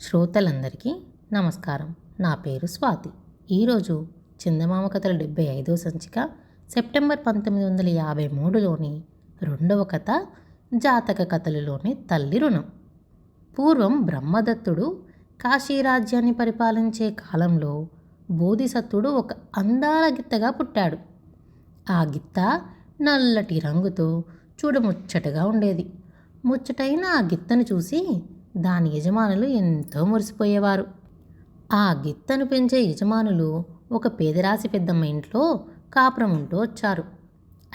శ్రోతలందరికీ నమస్కారం. నా పేరు స్వాతి. ఈరోజు చందమామ కథల డెబ్బై ఐదో సంచిక సెప్టెంబర్ పంతొమ్మిది వందల యాభై మూడులోని రెండవ కథ జాతక కథలలోని తల్లి రుణం. పూర్వం బ్రహ్మదత్తుడు కాశీరాజ్యాన్ని పరిపాలించే కాలంలో బోధిసత్వుడు ఒక అందాల గిత్తగా పుట్టాడు. ఆ గిత్త నల్లటి రంగుతో చూడముచ్చటగా ఉండేది. ముచ్చటైన ఆ గిత్తను చూసి దాని యజమానులు ఎంతో మురిసిపోయేవారు. ఆ గిత్తను పెంచే యజమానులు ఒక పేదరాశి పెద్దమ్మ ఇంట్లో కాపురం ఉంటూ వచ్చారు.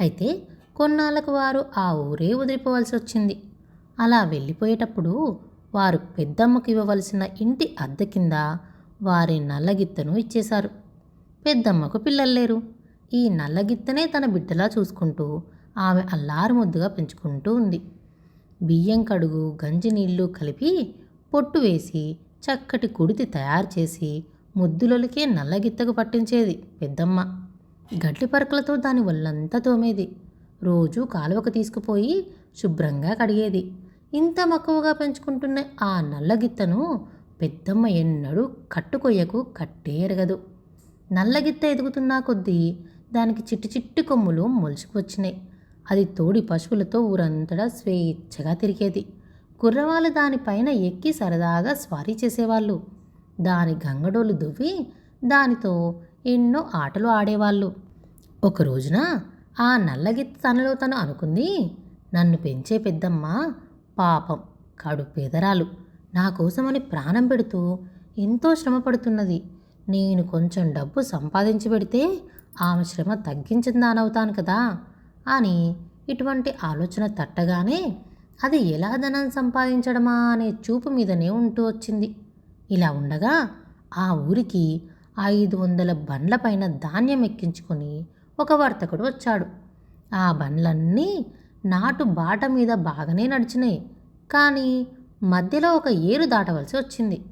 అయితే కొన్నాళ్ళకు వారు ఆ ఊరే వదిలిపోవలసి వచ్చింది. అలా వెళ్ళిపోయేటప్పుడు వారు పెద్దమ్మకి ఇవ్వవలసిన ఇంటి అద్దె కింద వారి నల్లగిత్తను ఇచ్చేశారు. పెద్దమ్మకు పిల్లలు లేరు. ఈ నల్లగిత్తనే తన బిడ్డలా చూసుకుంటూ ఆమె అల్లారు ముద్దుగా పెంచుకుంటూ ఉంది. బియ్యం కడుగు గంజి నీళ్ళు కలిపి పొట్టు వేసి చక్కటి కుడితి తయారు చేసి ముద్దులొలికే నల్లగిత్తకు పట్టించేది పెద్దమ్మ. గడ్డి పరకలతో దాని ఒళ్ళంతా తోమేది. రోజు కాలువకు తీసుకుపోయి శుభ్రంగా కడిగేది. ఇంత మక్కువగా పెంచుకుంటున్న ఆ నల్లగిత్తను పెద్దమ్మ ఎన్నడూ కట్టుకొయ్యకు కట్టే ఎరగదు. నల్లగిత్త ఎదుగుతున్నా కొద్దీ దానికి చిట్టి చిట్టి కొమ్ములు మొలుచుకొచ్చినాయి అది తోడి పశువులతో ఊరంతటా స్వేచ్ఛగా తిరిగేది. కుర్రవాళ్ళు దానిపైన ఎక్కి సరదాగా స్వారీ చేసేవాళ్ళు. దాని గంగడోలు దువ్వి దానితో ఎన్నో ఆటలు ఆడేవాళ్ళు. ఒక రోజున ఆ నల్లగిత్త తనలో తను అనుకుంది నన్ను పెంచే పెద్దమ్మ పాపం కడు పేదరాలు. నా కోసమని ప్రాణం పెడుతూ ఎంతో శ్రమ పడుతున్నది. నేను కొంచెం డబ్బు సంపాదించి పెడితే ఆమె శ్రమ తగ్గించిందానవుతాను కదా. అని ఇటువంటి ఆలోచన తట్టగానే అది ఎలా ధనం సంపాదించడమా అనే చూపు మీదనే ఉంటూ వచ్చింది. ఇలా ఉండగా ఆ ఊరికి ఐదు వందల బండ్లపైన ధాన్యం ఎక్కించుకొని ఒక వర్తకుడు వచ్చాడు. ఆ బండ్లన్నీ నాటు బాట మీద బాగానే నడిచినాయి కానీ మధ్యలో ఒక ఏరు దాటవలసి వచ్చింది.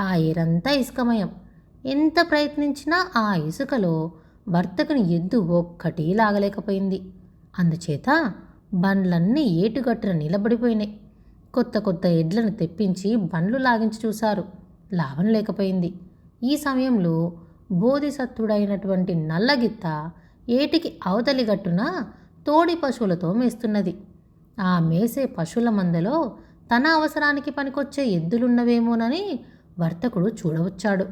ఆ ఏరంతా ఇసుకమయం. ఎంత ప్రయత్నించినా ఆ ఇసుకలో వర్తకుని ఎద్దు ఒక్కటి లాగలేకపోయింది. అందుచేత బండ్లన్నీ ఏటుగట్టున నిలబడిపోయినాయి. కొత్త కొత్త ఎడ్లను తెప్పించి బండ్లు లాగించి చూశారు. లాభం లేకపోయింది. ఈ సమయంలో బోధిసత్వుడైనటువంటి నల్లగిత్త ఏటికి అవతలి గట్టున తోడి పశువులతో మేస్తున్నది. ఆ మేసే పశువుల మందలో తన అవసరానికి పనికొచ్చే ఎద్దులున్నవేమోనని వర్తకుడు చూడవచ్చాడు.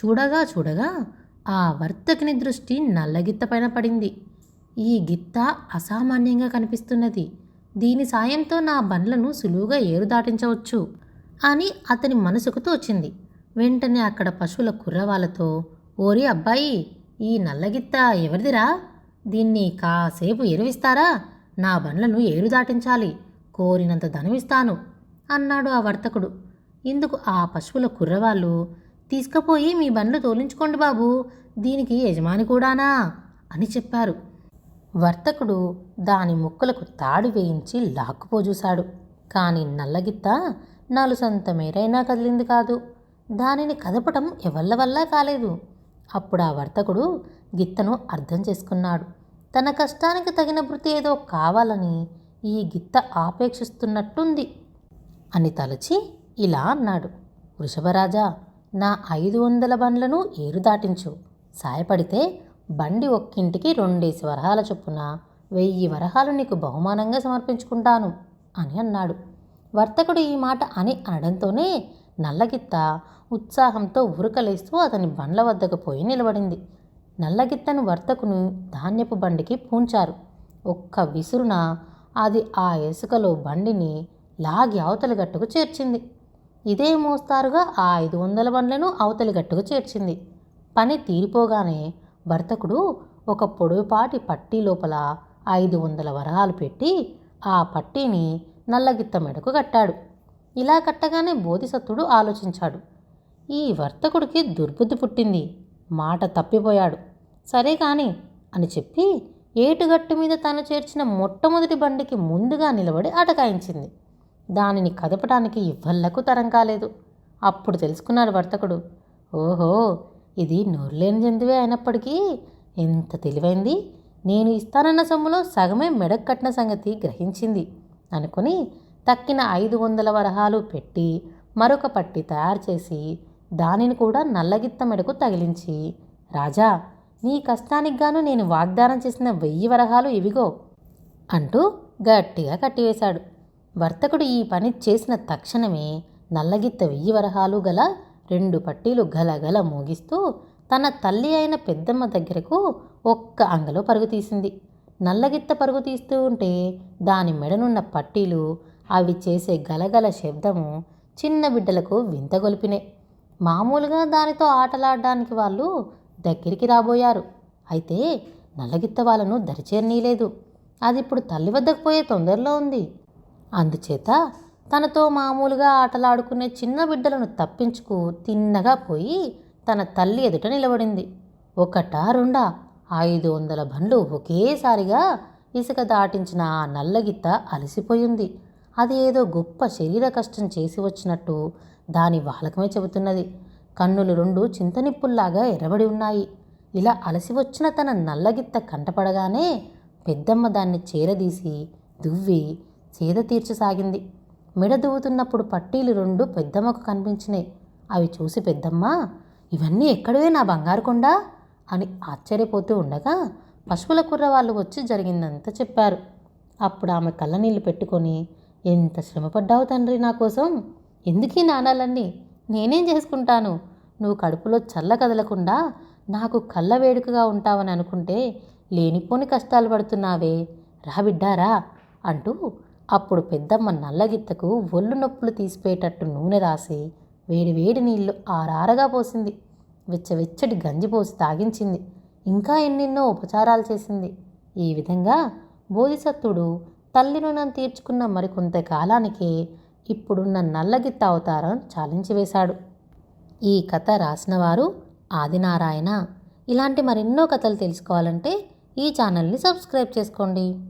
చూడగా చూడగా ఆ వర్తకుని దృష్టి నల్లగిత్త పైన పడింది. ఈ గిత్త అసామాన్యంగా కనిపిస్తున్నది. దీని సాయంతో నా బండ్లను సులువుగా ఏరు దాటించవచ్చు అని అతని మనసుకు తోచింది. వెంటనే అక్కడ పశువుల కుర్రవాళ్ళతో ఓరి అబ్బాయి ఈ నల్లగిత్త ఎవరిదిరా? దీన్ని కాసేపు ఎరువిస్తారా? నా బండ్లను ఏరు దాటించాలి. కోరినంత ధనమిస్తాను అన్నాడు ఆ వర్తకుడు. ఇందుకు ఆ పశువుల కుర్రవాళ్ళు తీసుకుపోయి మీ బండ్లు తోలించుకోండి బాబు దీనికి యజమాని కూడానా? అని చెప్పారు. వర్తకుడు దాని ముక్కలకు తాడు వేయించి లాక్కుపోజూశాడు కానీ నల్లగిత్త నాలుసంత మేరైనా కదిలింది కాదు. దానిని కదపటం ఎవళ్ళ వల్ల కాలేదు. అప్పుడు ఆ వర్తకుడు గిత్తను అర్థం చేసుకున్నాడు. తన కష్టానికి తగిన వృత్తి ఏదో కావాలని ఈ గిత్త ఆపేక్షిస్తున్నట్టుంది అని తలచి ఇలా అన్నాడు. వృషభరాజా నా ఐదు వందల బండ్లను ఏరు దాటించు. సాయపడితే బండి ఒక్కింటికి రెండేసి వరహాల చొప్పున వెయ్యి వరహాలు నీకు బహుమానంగా సమర్పించుకుంటాను అని అన్నాడు. వర్తకుడు ఈ మాట అని అనడంతోనే నల్లగిత్త ఉత్సాహంతో ఉరకలేస్తూ అతని బండ్ల వద్దకు పోయి నిలబడింది. నల్లగిత్తను వర్తకును ధాన్యపు బండికి పూంచారు. ఒక్క విసురున అది ఆ ఇసుకలో బండిని లాగి అవతలి గట్టుకు చేర్చింది. ఇదే మోస్తారుగా ఆ ఐదు వందల బండ్లను అవతలి గట్టుకు చేర్చింది. పని తీరిపోగానే భర్తకుడు ఒక పొడవుపాటి పట్టీ లోపల ఐదు వందల వరహాలు పెట్టి ఆ పట్టీని నల్లగిత్త మెడకు కట్టాడు. ఇలా కట్టగానే బోధిసత్వుడు ఆలోచించాడు. ఈ వర్తకుడికి దుర్బుద్ధి పుట్టింది. మాట తప్పిపోయాడు. సరే కాని అని చెప్పి ఏటుగట్టు మీద తను చేర్చిన మొట్టమొదటి బండికి ముందుగా నిలబడి అటకాయించింది. దానిని కదపడానికి ఇవ్వళ్ళకు తరం కాలేదు. అప్పుడు తెలుసుకున్నాడు వర్తకుడు. ఓహో ఇది నోరులేని జంతువే అయినప్పటికీ ఎంత తెలివైంది? నేను ఇస్తానన్న సొమ్ములో సగమే మెడకు కట్టిన సంగతి గ్రహించింది అనుకుని తక్కిన ఐదు వందల వరహాలు పెట్టి మరొక పట్టి తయారు చేసి దానిని కూడా నల్లగిత్త మెడకు తగిలించి రాజా నీ కష్టానికి గాను నేను వాగ్దానం చేసిన వెయ్యి వరహాలు ఇవిగో అంటూ గట్టిగా కట్టివేశాడు. వర్తకుడు ఈ పని చేసిన తక్షణమే నల్లగిత్త వెయ్యి వరహాలు గల రెండు పట్టీలు గలగల మోగిస్తూ తన తల్లి అయిన పెద్దమ్మ దగ్గరకు ఒక్క అంగలో పరుగు తీసింది. నల్లగిత్త పరుగు తీస్తూ ఉంటే దాని మెడనున్న పట్టీలు అవి చేసే గలగల శబ్దము చిన్న బిడ్డలకు వింతగొలిపినాయి మామూలుగా దానితో ఆటలాడడానికి వాళ్ళు దగ్గరికి రాబోయారు. అయితే నల్లగిత్త వాళ్ళను దరిచేరనీయలేదు అది ఇప్పుడు తల్లి వద్దకు పోయే తొందరలో ఉంది. అందుచేత తనతో మామూలుగా ఆటలాడుకునే చిన్న బిడ్డలను తప్పించుకు తిన్నగా పోయి తన తల్లి ఎదుట నిలబడింది. ఒకటా రెండా? ఐదు వందల బండ్లు ఒకేసారిగా ఇసుక దాటించిన ఆ నల్లగిత్త అలసిపోయింది. అది ఏదో గొప్ప శరీర కష్టం చేసి వచ్చినట్టు దాని వాలకమే చెబుతున్నది. కన్నులు రెండు చింతనిప్పుల్లాగా ఎర్రబడి ఉన్నాయి. ఇలా అలసి వచ్చిన తన నల్లగిత్త కంటపడగానే పెద్దమ్మ దాన్ని చేరదీసి దువ్వి చేద తీర్చసాగింది. మెడ దువ్వుతున్నప్పుడు పట్టీలు రెండు పెద్దమ్మకు కనిపించినాయి. అవి చూసి పెద్దమ్మ ఇవన్నీ ఎక్కడవే నా బంగారు కొండ? అని ఆశ్చర్యపోతూ ఉండగా పశువుల కుర్ర వాళ్ళు వచ్చి జరిగిందంతా చెప్పారు. అప్పుడు ఆమె కళ్ళనీళ్ళు పెట్టుకొని ఎంత శ్రమపడ్డావు తండ్రి నా కోసం? ఎందుకీ నాణాలన్నీ? నేనేం చేసుకుంటాను? నువ్వు కడుపులో చల్ల కదలకుండా నాకు కళ్ళ వేడుకగా ఉంటావని అనుకుంటే లేనిపోని కష్టాలు పడుతున్నావే. రా బిడ్డారా అంటూ అప్పుడు పెద్దమ్మ నల్లగిత్తకు ఒళ్ళు నొప్పులు తీసిపోయేటట్టు నూనె రాసి వేడివేడి నీళ్ళు ఆరారగా పోసింది. వెచ్చవెచ్చటి గంజి పోసి తాగించింది. ఇంకా ఎన్నెన్నో ఉపచారాలు చేసింది. ఈ విధంగా బోధిసత్వుడు తల్లి రుణం తీర్చుకున్న మరికొంత కాలానికే ఇప్పుడున్న నల్లగిత్త అవతారం చాలించివేశాడు ఈ కథ రాసినవారు ఆదినారాయణ. ఇలాంటి మరెన్నో కథలు తెలుసుకోవాలంటే ఈ ఛానల్ని సబ్స్క్రైబ్ చేసుకోండి.